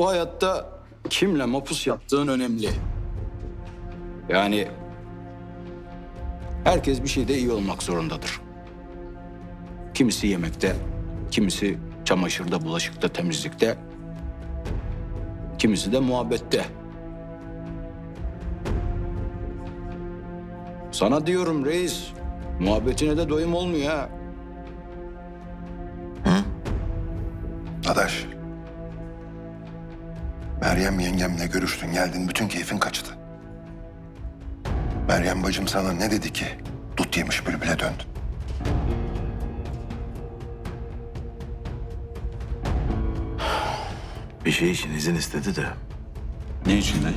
Bu hayatta kimle mapus yaptığın önemli. Yani herkes bir şeyde iyi olmak zorundadır. Kimisi yemekte, kimisi çamaşırda, bulaşıkta, temizlikte, kimisi de muhabbette. Sana diyorum reis, muhabbetine de doyum olmuyor ha. Adaş. Meryem yengemle görüştün geldin bütün keyfin kaçtı. Meryem bacım sana ne dedi ki? Dut yemiş bülbüle döndün. Bir şey için izin istedi de Ne için dayı?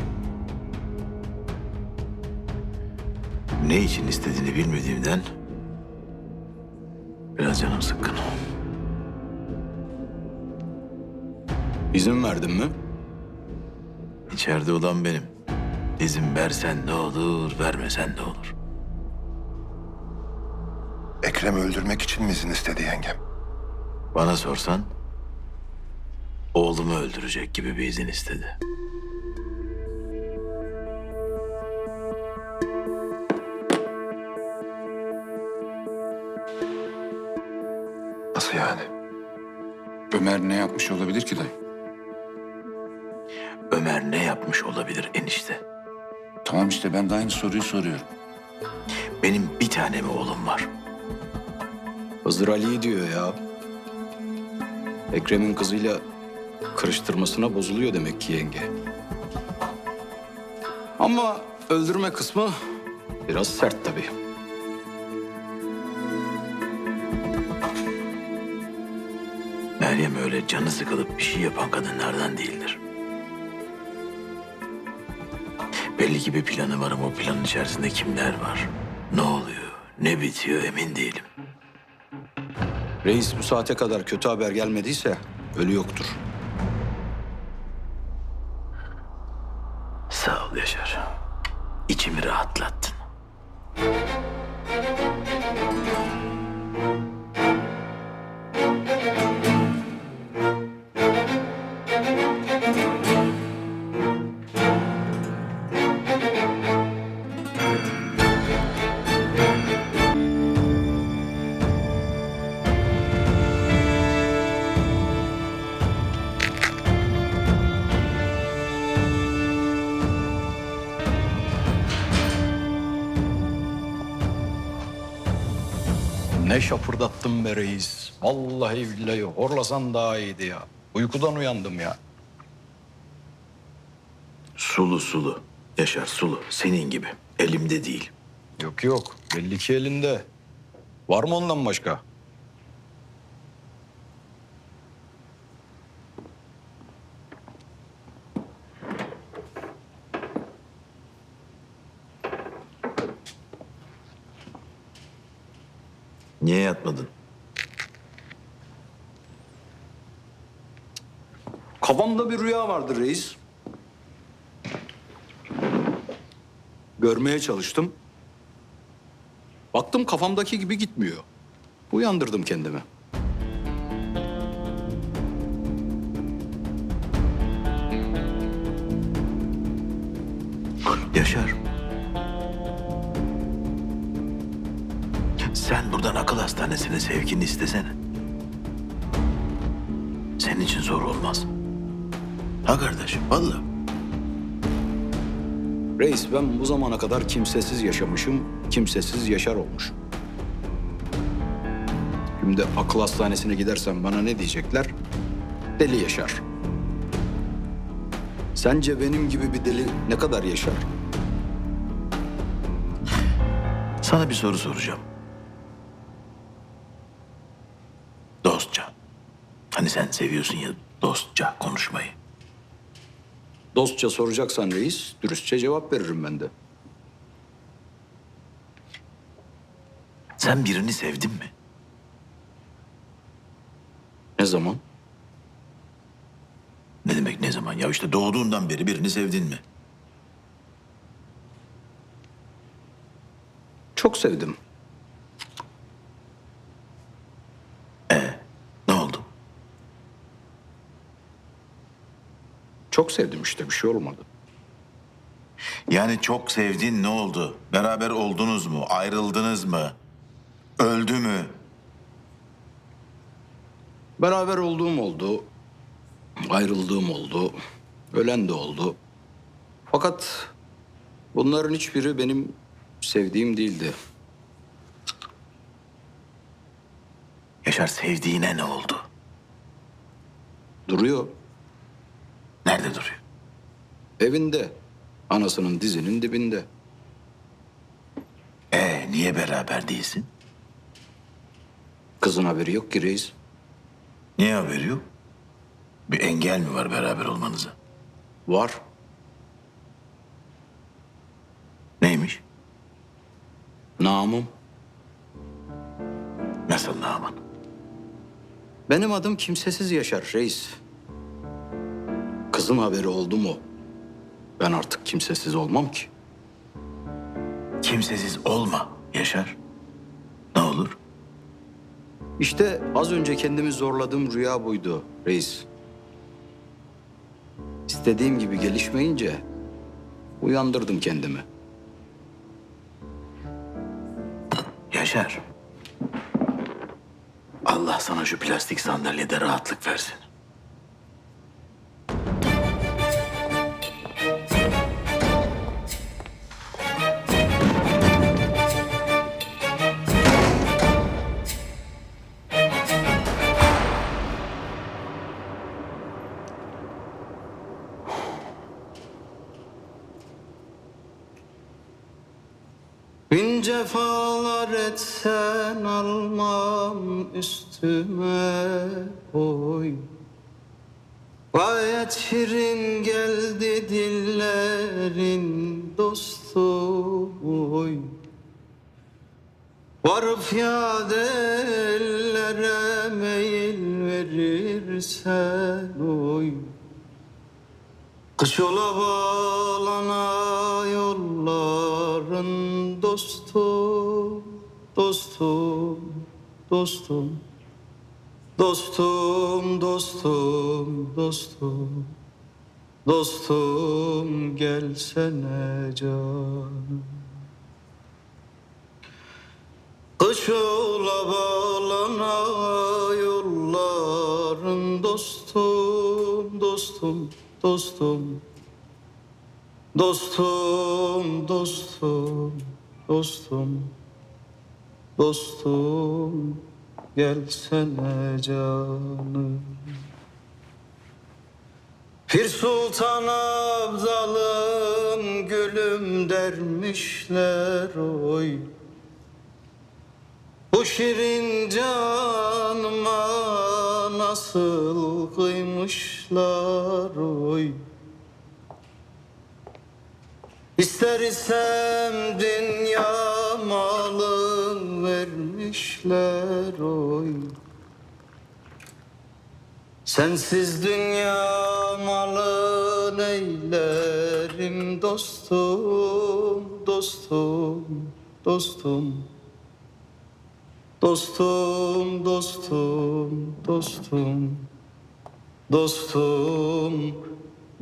ne için istediğini bilmediğimden biraz canım sıkkın. İzin verdin mi? İçeride olan benim. İzin versen ne olur, vermesen ne olur. Ekrem'i öldürmek için mi izin istedi yengem? Bana sorsan oğlumu öldürecek gibi bir izin istedi. Nasıl yani? Ömer ne yapmış olabilir ki dayı? Ömer ne yapmış olabilir enişte? Tamam işte ben de aynı soruyu soruyorum. Benim bir tane mi oğlum var? Hızır Ali'yi diyor ya. Ekrem'in kızıyla karıştırmasına bozuluyor demek ki yenge. Ama öldürme kısmı biraz sert tabii. Meryem öyle canı sıkılıp bir şey yapan kadınlardan değildir. Belli ki bir planı var ama o planın içerisinde kimler var? Ne oluyor, ne bitiyor emin değilim. Reis bu saate kadar kötü haber gelmediyse ölü yoktur. Sağ ol Yaşar. İçimi rahatlattın. Ne şapırdattın be reis. Vallahi billahi horlasan daha iyiydi ya. Uykudan uyandım ya. Sulu sulu. Yaşar sulu. Senin gibi. Elimde değil. Yok yok belli ki elinde. Var mı ondan başka? Niye yatmadın? Kafamda bir rüya vardı reis. Görmeye çalıştım. Baktım kafamdaki gibi gitmiyor. Uyandırdım kendimi. Sen buradan akıl hastanesine sevkini istesene. Senin için zor olmaz. Ha kardeşim vallahi. Reis ben bu zamana kadar kimsesiz yaşamışım, kimsesiz yaşar olmuşum. Şimdi akıl hastanesine gidersem bana ne diyecekler? Deli yaşar. Sence benim gibi bir deli ne kadar yaşar? Sana bir soru soracağım. Dostça. Hani sen seviyorsun ya dostça konuşmayı. Dostça soracaksan reis, dürüstçe cevap veririm ben de. Sen birini sevdin mi? Ne zaman? Ne demek ne zaman? Ya işte doğduğundan beri birini sevdin mi? Çok sevdim. Ne oldu? Çok sevdim işte bir şey olmadı. Yani çok sevdin ne oldu? Beraber oldunuz mu? Ayrıldınız mı? Öldü mü? Beraber olduğum oldu. Ayrıldığım oldu. Ölen de oldu. Fakat bunların hiçbiri benim sevdiğim değildi. Yaşar sevdiğine ne oldu? Duruyor Nerede duruyor? evinde. Anasının dizinin dibinde. Ee niye beraber değilsin? Kızın haberi yok ki reis. Niye haberi yok? Bir engel mi var beraber olmanıza? Var. Neymiş? Namım. Nasıl Naman? Benim adım kimsesiz yaşar reis. Kızın haberi oldu mu? Ben artık kimsesiz olmam ki. Kimsesiz olma Yaşar. Ne olur? İşte az önce kendimi zorladığım rüya buydu reis. İstediğim gibi gelişmeyince uyandırdım kendimi. Yaşar. Allah sana şu plastik sandalyede rahatlık versin. Cefalar etsen almam üstüme oy. Gayet şirin geldi dillerin dostu oy. Varıp ya ellere meyil verirsen oy. Kış ola bağlana yolların dostum, dostum, dostum. Dostum, dostum, dostum. Dostum gelsene canım. Kış ola bağlana yolların dostum, dostum, dostum. Dostum, dostum, dostum. Dostum gelsene canım. Pir Sultan Abdalım gülüm dermişler oy. Bu şirin canıma nasıl kıymışlar oy. İster isem dünya malın vermişler oy. Sensiz dünya malın eylerim dostum, dostum, dostum. Dostum, dostum, dostum. Dostum,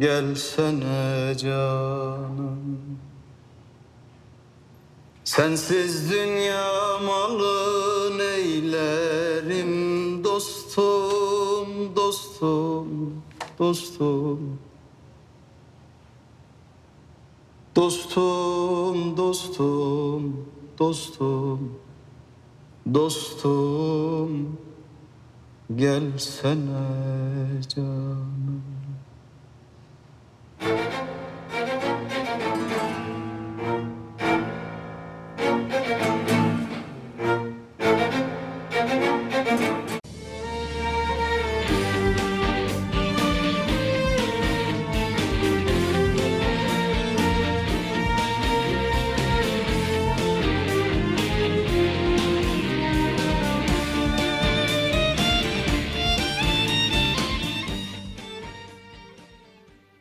gelsene canım. Sensiz dünya malın eylerim dostum, dostum, dostum. Dostum, dostum, dostum. Dostum, gelsene canım.